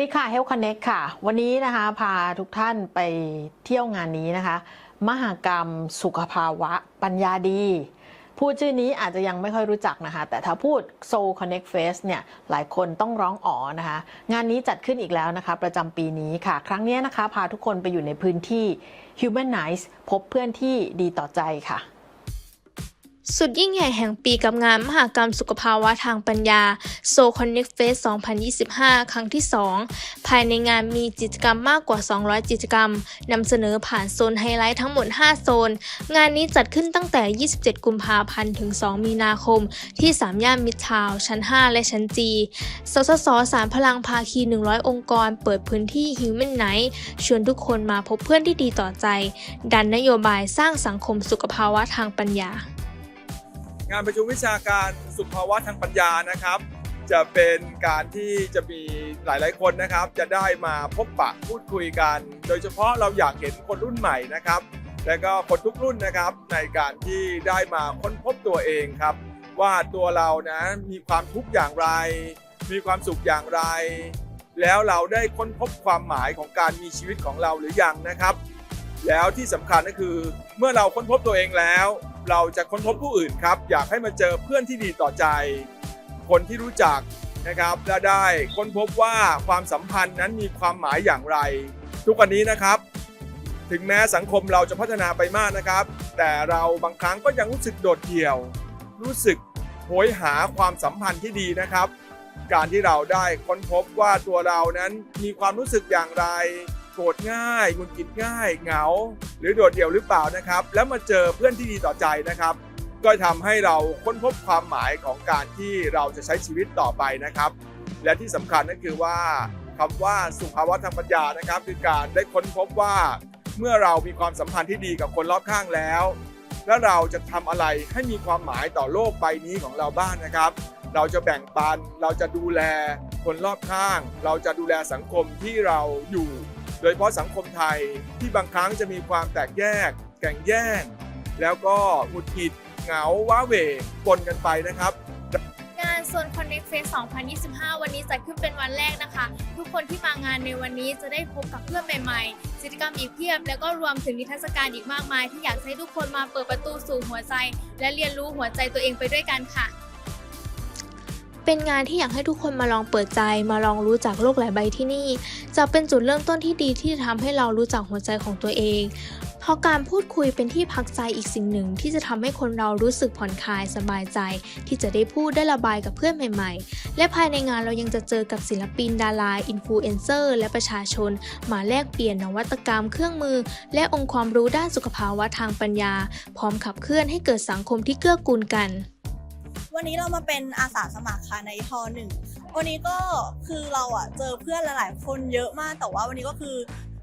ดีค่ะ Health Connect ค่ะ วันนี้นะคะพาทุกท่านไปเที่ยวงานนี้นะคะ มหกรรมสุขภาวะปัญญาดี พูดชื่อนี้อาจจะยังไม่ค่อยรู้จักนะคะ แต่ถ้าพูด Soul Connect Fest เนี่ย หลายคนต้องร้องอ๋อนะคะ งานนี้จัดขึ้นอีกแล้วนะคะ ประจำปีนี้ค่ะ ครั้งนี้นะคะ พาทุกคนไปอยู่ในพื้นที่ Humanize พบเพื่อนที่ดีต่อใจค่ะ สุดยิ่งใหญ่แห่งปีกับงานมหกรรมสุขภาวะทางปัญญา So Connect Fest 2025 ครั้งที่ 2 ภายในงานมีกิจกรรมมากกว่า 200 กิจกรรมนำเสนอผ่านโซนไฮไลท์ทั้งหมด 5 โซน งานนี้จัดขึ้นตั้งแต่ 27 กุมภาพันธ์ถึง 2 มีนาคม ที่3ย่านมิตรทาวน์ชั้น 5 และชั้นจีสสสสารพลังภาคี 100 องค์กร เปิดพื้นที่ Human Night ชวนทุกคนมาพบเพื่อนที่ดีต่อใจ ดันนโยบายสร้างสังคมสุขภาวะทางปัญญา งานประชุมวิชาการสุขภาวะทางปัญญานะครับ จะเป็นการที่จะมีหลาย ๆ คนนะครับ จะได้มาพบปะพูดคุยกัน โดยเฉพาะเราอยากเห็นคนรุ่นใหม่นะครับ และก็คนทุกรุ่นนะครับในการที่ได้มาค้นพบตัวเองครับ ว่าตัวเรานะมีความทุกข์อย่างไร มีความสุขอย่างไร แล้วเราได้ค้นพบความหมายของการมีชีวิตของเราหรือยังนะครับ แล้วที่สำคัญก็คือเมื่อเราค้นพบตัวเองแล้ว เราจะค้นพบผู้อื่นครับ อยากให้มาเจอเพื่อนที่ดีต่อใจ คนที่รู้จักนะครับและได้ค้นพบว่าความสัมพันธ์นั้นมีความหมายอย่างไร ทุกวันนี้นะครับ ถึงแม้สังคมเราจะพัฒนาไปมากนะครับ แต่เราบางครั้งก็ยังรู้สึกโดดเดี่ยว รู้สึกโหยหาความสัมพันธ์ที่ดีนะครับ การที่เราได้ค้นพบว่าตัวเรานั้นมีความรู้สึกอย่างไร รธง่ายหงุดหงิดง่าย เหงา หรือโดดเดี่ยวหรือเปล่านะครับ แล้วมาเจอเพื่อนที่ดีต่อใจนะครับ ก็ทำให้เราค้นพบความหมายของการที่เราจะใช้ชีวิตต่อไปนะครับ และที่สำคัญก็คือว่าคำว่าสุขภาวะทางปัญญานะครับ คือการได้ค้นพบว่า เมื่อเรามีความสัมพันธ์ที่ดีกับคนรอบข้างแล้ว แล้วเราจะทำอะไรให้มีความหมายต่อโลกใบนี้ของเราบ้างนะครับเราจะแบ่งปัน เราจะดูแลคนรอบข้าง เราจะดูแลสังคมที่เราอยู่ โดยเฉพาะสังคมไทยที่บางครั้งจะมีความแตกแยก แก่งแย่ง แล้วก็หงุดหงิดเหงาว้าเหวปนกันไปนะครับงานโซน Connect Fest 2025 วันนี้จัดขึ้นเป็นวันแรกนะคะ ทุกคนที่มางานในวันนี้จะได้พบกับเพื่อนใหม่ๆกิจกรรมอีกเพียบ แล้วก็รวมถึงนิทรรศการอีกมากมาย ที่อยากให้ทุกคนมาเปิดประตูสู่หัวใจ และเรียนรู้หัวใจตัวเองไปด้วยกันค่ะ เป็นงานที่อยากให้ทุกคนมาลองเปิดใจมาลองรู้จักโลกหลายใบที่นี่ จะเป็นจุดเริ่มต้นที่ดีที่จะทำให้เรารู้จักหัวใจของตัวเอง เพราะการพูดคุยเป็นที่พักใจอีกสิ่งหนึ่ง ที่จะทำให้คนเรารู้สึกผ่อนคลายสบายใจ ที่จะได้พูดได้ระบายกับเพื่อนใหม่ ๆ และภายในงานเรายังจะเจอกับศิลปินดาราอินฟลูเอนเซอร์และประชาชน มาแลกเปลี่ยนนวัตกรรมเครื่องมือ และองค์ความรู้ด้านสุขภาวะทางปัญญา พร้อมขับเคลื่อนให้เกิดสังคมที่เกื้อกูลกัน วันนี้เรามาเป็นอาสาสมัครค่ะในฮอหนึ่งวันนี้ก็คือเราอะเจอเพื่อนหลายๆ คนเยอะมากแต่ว่าวันนี้ก็คือ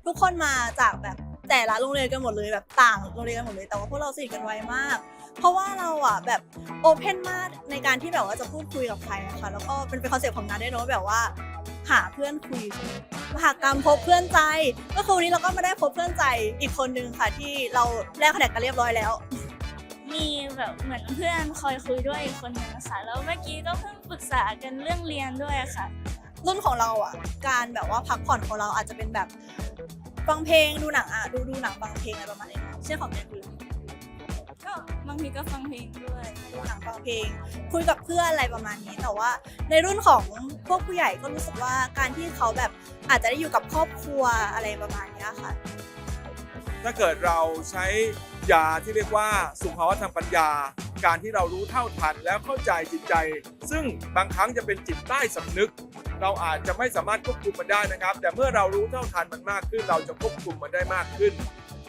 ทุกคนมาจากแบบแต่ละโรงเรียนกันหมดเลยแบบต่างโรงเรียนกันหมดเลยแต่ว่าพวกเราสนิทกันไวมาก เพราะว่าเราอะแบบโอเพนมากในการที่แบบว่าจะพูดคุยกับใครอะค่ะแล้วก็เป็นเป็นคอนเซ็ปต์ของงานด้วยเนอะแบบว่า หาเพื่อนคุยมหากรรมพบเพื่อนใจก็คือวันนี้เราก็มาได้พบเพื่อนใจอีกคนนึงค่ะที่เราแลกคะแนนกันเรียบร้อยแล้ว มีแบบเหมือนเพื่อนคอยคุยด้วยอีกคนหนึงอะค่ะแล้วเมื่อกี้ก็เพิ่งปรึกษากันเรื่องเรียนด้วยอะค่ะ รุ่นของเราอะ การแบบว่าพักผ่อนของเราอาจจะเป็นแบบฟังเพลงดูหนังอะดูดูหนังฟังเพลงอะไรประมาณนี้เช่นของเจนคือก็บางทีก็ฟังเพลงด้วยดูหนังฟังเพลง คุยกับเพื่อนอะไรประมาณนี้ แต่ว่าในรุ่นของพวกผู้ใหญ่ก็รู้สึกว่าการที่เขาแบบอาจจะได้อยู่กับครอบครัวอะไรประมาณเนี้ยค่ะ ถ้าเกิดเราใช้ ยาที่เรียกว่าสุขภาวะทางปัญญา การที่เรารู้เท่าทันแล้วเข้าใจจิตใจ ซึ่งบางครั้งจะเป็นจิตใต้สำนึก เราอาจจะไม่สามารถควบคุมมันได้นะครับ แต่เมื่อเรารู้เท่าทันมันมากขึ้น เราจะควบคุมมันได้มากขึ้น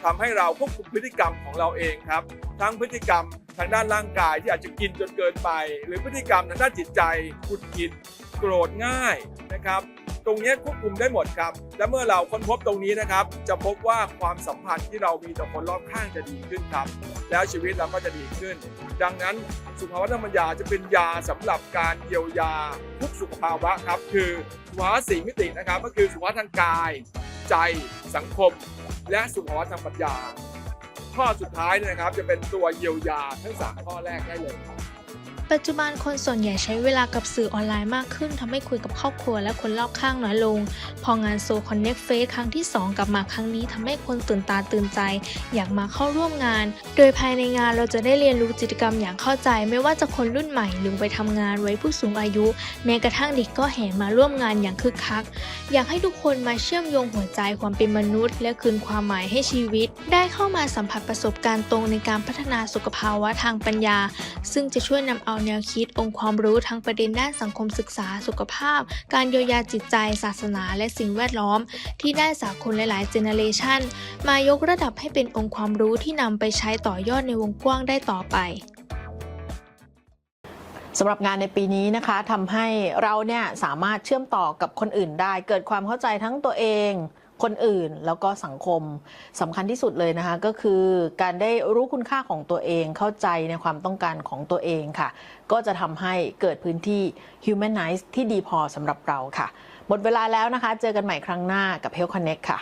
ทำให้เราควบคุมพฤติกรรมของเราเองครับ ทั้งพฤติกรรมทางด้านร่างกายที่อาจจะกินจนเกินไป หรือพฤติกรรมทางด้านจิตใจขุดกิดโกรธง่ายนะครับ รงนี้ควบคุมได้หมดครับ และเมื่อเราค้นพบตรงนี้นะครับ จะพบว่าความสัมพันธ์ที่เรามีต่อคนรอบข้างจะดีขึ้นครับ แล้วชีวิตเราก็จะดีขึ้น ดังนั้นสุขภาวะทางปัญญาจะเป็นยาสำหรับการเยียวยาทุกสุขภาวะครับ คือสุขภาวะสี่มิตินะครับ ก็คือสุขภาวะทางกาย ใจ สังคม และสุขภาวะทางปัญญา ข้อสุดท้ายนะครับจะเป็นตัวเยียวยาทั้งสามข้อแรกได้เลยครับ ปัจจุบันคนส่วนใหญ่ใช้เวลากับสื่อออนไลน์มากขึ้นทำให้คุยกับครอบครัวและคนรอบข้างน้อยลง พองานโซคอนเน็กเฟสครั้งที่ 2 กลับมาครั้งนี้ทำให้คนตื่นตาตื่นใจ อยากมาเข้าร่วมงาน โดยภายในงานเราจะได้เรียนรู้กิจกรรมอย่างเข้าใจ ไม่ว่าจะคนรุ่นใหม่หรือไปทำงานไว้ผู้สูงอายุ แม้กระทั่งเด็กก็แห่มาร่วมงานอย่างคึกคัก อยากให้ทุกคนมาเชื่อมโยงหัวใจความเป็นมนุษย์ และคืนความหมายให้ชีวิต ได้เข้ามาสัมผัสประสบการณ์ตรงในการพัฒนาสุขภาวะทางปัญญา ซึ่งจะช่วยนำเอาแนวคิดองค์ความรู้ทั้งประเด็นด้านสังคมศึกษาสุขภาพ การเยียวยาจิตใจ ศาสนา และสิ่งแวดล้อม ที่ได้จากคนหลายๆเจเนเรชันมายกระดับให้เป็นองค์ความรู้ที่นำไปใช้ต่อยอดในวงกว้างได้ต่อไปสำหรับงานในปีนี้นะคะทำให้เราเนี่ยสามารถเชื่อมต่อกับคนอื่นได้ เกิดความเข้าใจทั้งตัวเอง คนอื่นแล้วก็สังคมสำคัญที่สุดเลยนะคะ ก็คือการได้รู้คุณค่าของตัวเองเข้าใจในความต้องการของตัวเองค่ะ ก็จะทำให้เกิดพื้นที่ humanize ที่ดีพอสำหรับเราค่ะ หมดเวลาแล้วนะคะ เจอกันใหม่ครั้งหน้ากับ Health Connect ค่ะ